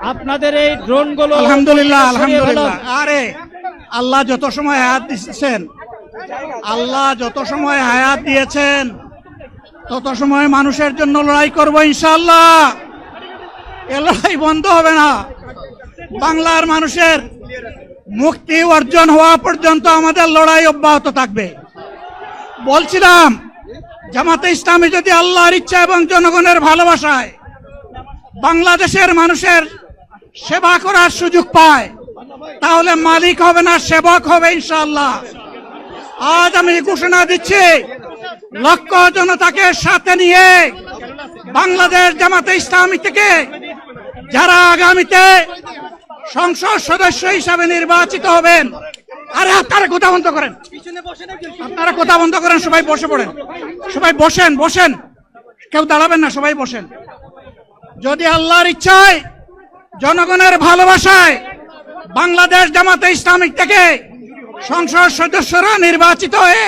আপনাদের এই ড্রোনগুলো আলহামদুলিল্লাহ আলহামদুলিল্লাহ। আরে আল্লাহ যত সময় হায়াত দিচ্ছেন আল্লাহ যত সময় হায়াত দিয়েছেন তত সময় মানুষের জন্য লড়াই করব ইনশাআল্লাহ। এ লড়াই বন্ধ হবে না। বাংলার মানুষের মুক্তি অর্জন হওয়া পর্যন্ত আমাদের লড়াই অব্যাহত থাকবে। বলছিলাম জামাতে ইসলামী যদি আল্লাহর ইচ্ছা এবং জনগণের ভালোবাসায় বাংলাদেশের মানুষের সেবা করার সুযোগ পায়। তাহলে মালিক হবে না, সেবক হবে ইনশাল্লাহ আজ আমি ঘোষণা দিচ্ছি লক্ষ জনতাকে সাথে নিয়ে বাংলাদেশ জামাতে ইসলামী থেকে যারা আগামীতে সংসদ সদস্য হিসাবে নির্বাচিত হবেন, আরে আপনারা কথা বন্ধ করেন। আপনারা কথা বন্ধ করেন, সবাই বসে পড়েন। সবাই বসেন বসেন। কেউ দাঁড়াবেন না, সবাই বসেন। যদি আল্লাহর ইচ্ছায় জনগণের ভালোবাসায় বাংলাদেশ জামাতে ইসলামিক থেকে সংসদ সদস্যরা নির্বাচিত হয়ে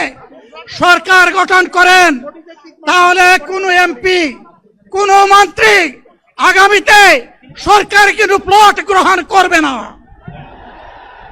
সরকার গঠন করেন, তাহলে কোনো এমপি, কোনো মন্ত্রী আগামীতে সরকার কিন্তু প্লট গ্রহণ করবে না।